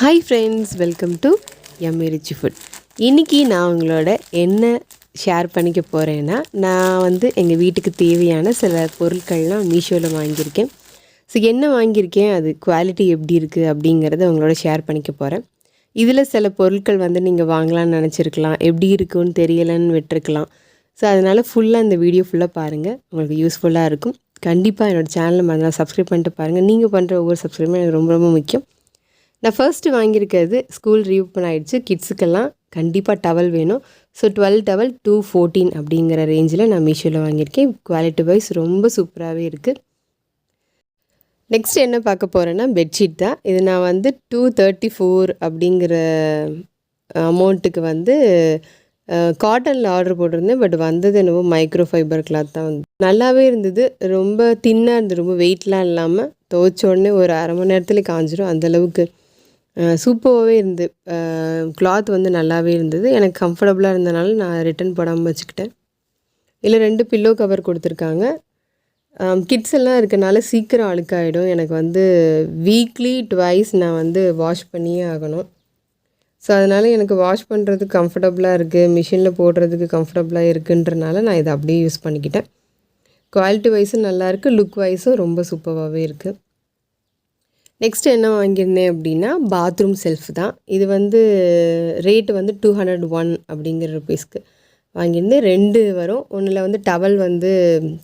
Hi friends welcome to M A Richy food இன்றைக்கி நான் உங்களோட என்ன ஷேர் பண்ணிக்க போகிறேன்னா நான் வந்து எங்கள் வீட்டுக்கு தேவையான சில பொருட்கள்லாம் மீஷோவில் வாங்கியிருக்கேன். ஸோ என்ன வாங்கியிருக்கேன்? அது குவாலிட்டி எப்படி இருக்குது அப்படிங்கிறத உங்களோட ஷேர் பண்ணிக்க போகிறேன் இதில் சில பொருட்கள் வந்து நீங்கள் வாங்கலாம்னு நினச்சிருக்கலாம். எப்படி இருக்குன்னு தெரியலைன்னு விட்டுருக்கலாம். ஸோ அதனால் ஃபுல்லாக இந்த வீடியோ ஃபுல்லாக பாருங்கள் உங்களுக்கு யூஸ்ஃபுல்லாக இருக்கும். கண்டிப்பாக என்னோடய சேனலை மறந்தால் சப்ஸ்கிரைப் பண்ணிட்டு பாருங்கள் நீங்கள் பண்ணுற ஒவ்வொரு சப்ஸ்கிரைபும் எனக்கு ரொம்ப ரொம்ப முக்கியம். நான் ஃபர்ஸ்ட்டு வாங்கியிருக்கிறது ஸ்கூல் ரீஓப்பன் ஆகிடுச்சு கிட்ஸுக்கெல்லாம் கண்டிப்பாக டவல் வேணும். So twelve towel to fourteen அப்படிங்கிற ரேஞ்சில் நான் மீஷோவில் வாங்கியிருக்கேன். குவாலிட்டி வைஸ் ரொம்ப சூப்பராகவே இருக்குது நெக்ஸ்ட் என்ன பார்க்க போகிறேன்னா பெட்ஷீட் தான். இது நான் வந்து டூ தேர்ட்டி ஃபோர் அப்படிங்கிற அமௌண்ட்டுக்கு வந்து காட்டனில் ஆர்டர் போட்டிருந்தேன். பட் வந்தது என்னவோ மைக்ரோ ஃபைபர் கிளாத் தான் வந்து. நல்லாவே இருந்தது. ரொம்ப தின்னாக இருந்தது. ரொம்ப வெயிட்லாம் இல்லாமல் துவைச்ச உடனே ஒரு அரை மணி நேரத்துலேயே காஞ்சிரும். அந்தளவுக்கு சூப்பராகவே இருந்து கிளாத் வந்து நல்லாவே இருந்தது. எனக்கு கம்ஃபர்டபுளாக இருந்தனால நான் ரிட்டன் போடாமல் வச்சுக்கிட்டேன். இல்லை ரெண்டு பில்லோ கவர் கொடுத்துருக்காங்க. கிட்ஸ் எல்லாம் இருக்கனால சீக்கிரம் அழுக்காயிடும். எனக்கு வந்து வீக்லி ட்வைஸ் நான் வந்து வாஷ் பண்ணியே ஆகணும். ஸோ அதனால் எனக்கு வாஷ் பண்ணுறதுக்கு கம்ஃபர்டபுளாக இருக்குது மிஷினில் போடுறதுக்கு கம்ஃபர்டபுளாக இருக்குன்றனால நான் இதை அப்படியே யூஸ் பண்ணிக்கிட்டேன். குவாலிட்டி வைஸும் நல்லாயிருக்கு லுக் வைஸும் ரொம்ப சூப்பராகவே இருக்குது நெக்ஸ்ட் என்ன வாங்கியிருந்தேன் அப்படின்னா பாத்ரூம் செல்ஃப் தான். இது வந்து ரேட்டு வந்து டூ ஹண்ட்ரட் ஒன் அப்படிங்கிற ருபீஸ்க்கு வாங்கியிருந்தேன். ரெண்டு வரும். ஒன்றில் வந்து டவல் வந்து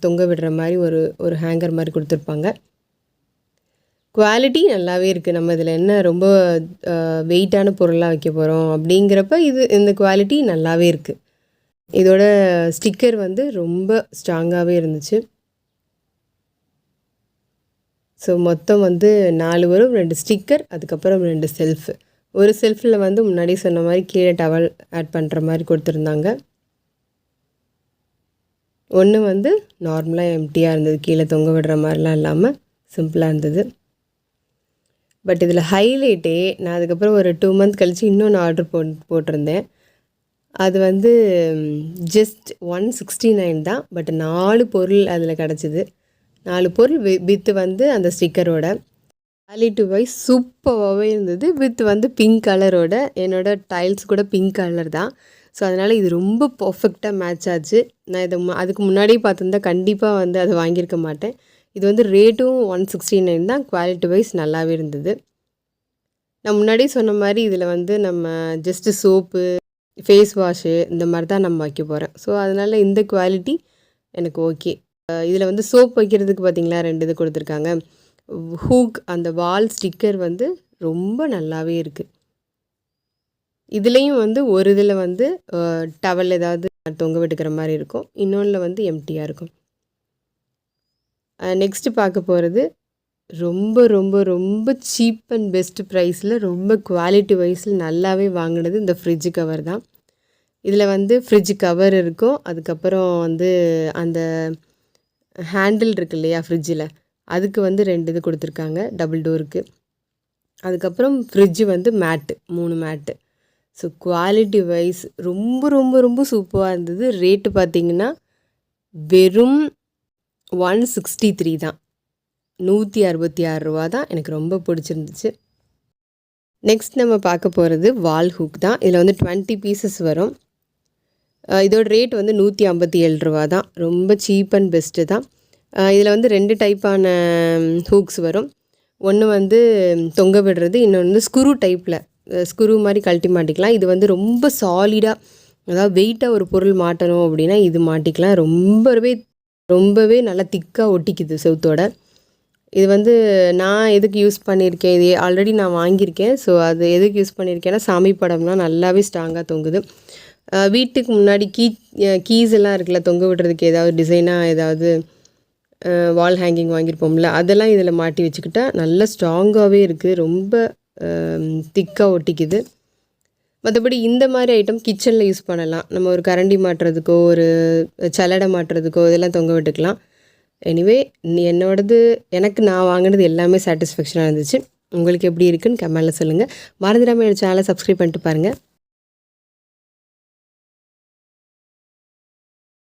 தொங்க விடுற மாதிரி ஒரு ஒரு ஹேங்கர் மாதிரி கொடுத்துருப்பாங்க. குவாலிட்டி நல்லாவே இருக்குது நம்ம இதில் என்ன ரொம்ப வெயிட்டான பொருளாக வைக்க போகிறோம் அப்படிங்கிறப்ப இது இந்த குவாலிட்டி நல்லாவே இருக்குது இதோட ஸ்டிக்கர் வந்து ரொம்ப ஸ்ட்ராங்காகவே இருந்துச்சு. ஸோ மொத்தம் வந்து நாலு வரும் ரெண்டு ஸ்டிக்கர் அதுக்கப்புறம் ரெண்டு செல்ஃபு ஒரு செல்ஃபில் வந்து முன்னாடி சொன்ன மாதிரி கீழே டவல் ஆட் பண்ணுற மாதிரி கொடுத்துருந்தாங்க. ஒன்று வந்து நார்மலாக எம்டியாக இருந்தது கீழே தொங்க விடுற மாதிரிலாம் இல்லாமல் சிம்பிளாக இருந்தது. பட் இதில் ஹைலைட்டே நான் அதுக்கப்புறம் ஒரு டூ மந்த் கழித்து இன்னொன்று ஆர்டர் போ போட்டிருந்தேன். அது வந்து ஜஸ்ட் ஒன் சிக்ஸ்டி நைன் தான் பட் நாலு பொருள் அதில் கிடச்சிது. நாலு பொருள் வி வித்து வந்து அந்த ஸ்டிக்கரோட. குவாலிட்டி வைஸ் சூப்பராகவே இருந்தது. வித் வந்து பிங்க் கலரோட என்னோடய டைல்ஸ் கூட பிங்க் கலர் தான். ஸோ அதனால் இது ரொம்ப பர்ஃபெக்டாக மேட்ச் ஆச்சு. நான் இதை அதுக்கு முன்னாடியே பார்த்துருந்தா கண்டிப்பாக வந்து அதை வாங்கியிருக்க மாட்டேன். இது வந்து ரேட்டும் ஒன் சிக்ஸ்டி நைன் தான். குவாலிட்டி வைஸ் நல்லாவே இருந்தது. நான் முன்னாடியே சொன்ன மாதிரி இதில் வந்து நம்ம ஜஸ்ட்டு சோப்பு ஃபேஸ் வாஷு இந்த மாதிரி தான் நம்ம வைக்க போகிறேன் ஸோ அதனால் இந்த குவாலிட்டி எனக்கு ஓகே இதில் வந்து சோப் வைக்கிறதுக்கு பார்த்திங்களா ரெண்டு இது கொடுத்துருக்காங்க. ஹூக் அந்த வால் ஸ்டிக்கர் வந்து ரொம்ப நல்லாவே இருக்குது இதுலேயும் வந்து ஒரு இதில் வந்து டவல் ஏதாவது தொங்க விட்டுக்கிற மாதிரி இருக்கும். இன்னொன்றில் வந்து எம்டியாக இருக்கும். நெக்ஸ்ட்டு பார்க்க போகிறது ரொம்ப ரொம்ப ரொம்ப சீப் அண்ட் பெஸ்ட் ப்ரைஸில் ரொம்ப குவாலிட்டி வைஸில் நல்லாவே வாங்கினது இந்த ஃப்ரிட்ஜு கவர் தான். இதில் வந்து ஃப்ரிட்ஜ் கவர் இருக்கும். அதுக்கப்புறம் வந்து அந்த ஹேண்டில் இருக்கு இல்லையா ஃப்ரிட்ஜில் அதுக்கு வந்து ரெண்டு இது கொடுத்துருக்காங்க. டபுள் டோருக்கு அதுக்கப்புறம் ஃப்ரிட்ஜு வந்து மேட்டு மூணு மேட்டு ஸோ குவாலிட்டி வைஸ் ரொம்ப ரொம்ப ரொம்ப சூப்பராக இருந்தது. ரேட்டு பார்த்திங்கன்னா வெறும் ஒன் சிக்ஸ்டி த்ரீ தான். நூற்றி அறுபத்தி ஆறு ரூபா தான் எனக்கு ரொம்ப பிடிச்சிருந்துச்சு. நெக்ஸ்ட் நம்ம பார்க்க போகிறது வால் ஹூக் தான். இதில் வந்து டுவெண்ட்டி பீசஸ் வரும். இதோட ரேட் வந்து நூற்றி ஐம்பத்தி ஏழு ரூபா தான் ரொம்ப சீப் அண்ட் பெஸ்ட்டு தான். இதில் வந்து ரெண்டு டைப்பான ஹூக்ஸ் வரும். ஒன்று வந்து தொங்க விடுறது இன்னொன்று வந்து ஸ்குரு டைப்பில் ஸ்குரு மாதிரி கழட்டி மாட்டிக்கலாம். இது வந்து ரொம்ப சாலிடாக அதாவது வெயிட்டாக ஒரு பொருள் மாட்டணும் அப்படின்னா இது மாட்டிக்கலாம். ரொம்பவே ரொம்பவே நல்லா திக்காக ஒட்டிக்குது செவுத்தோட. இது வந்து நான் எதுக்கு யூஸ் பண்ணியிருக்கேன்? இது ஆல்ரெடி நான் வாங்கியிருக்கேன். ஸோ அது எதுக்கு யூஸ் பண்ணியிருக்கேன்னா சாமி படம்லாம் நல்லாவே ஸ்ட்ராங்காக தொங்குது. வீட்டுக்கு முன்னாடி கீ கீஸ் எல்லாம் இருக்குல்ல தொங்க விடுறதுக்கு ஏதாவது டிசைனாக ஏதாவது வால் ஹேங்கிங் வாங்கியிருப்போம்ல அதெல்லாம் இதில் மாட்டி வச்சுக்கிட்டா நல்ல ஸ்ட்ராங்காகவே இருக்குது ரொம்ப திக்காக ஒட்டிக்குது. மற்றபடி இந்த மாதிரி ஐட்டம் கிச்சனில் யூஸ் பண்ணலாம். நம்ம ஒரு கரண்டி மாட்டுறதுக்கோ ஒரு சலடை மாட்டுறதுக்கோ இதெல்லாம் தொங்க விட்டுக்கலாம். எனிவே என்னோடது எனக்கு நான் வாங்கினது எல்லாமே சாட்டிஸ்ஃபேக்ஷனாக இருந்துச்சு. உங்களுக்கு எப்படி இருக்குன்னு கமெண்டில் சொல்லுங்கள் மறந்துடாமல் என்னோடய சேனலை சப்ஸ்கிரைப் பண்ணிட்டு பாருங்கள்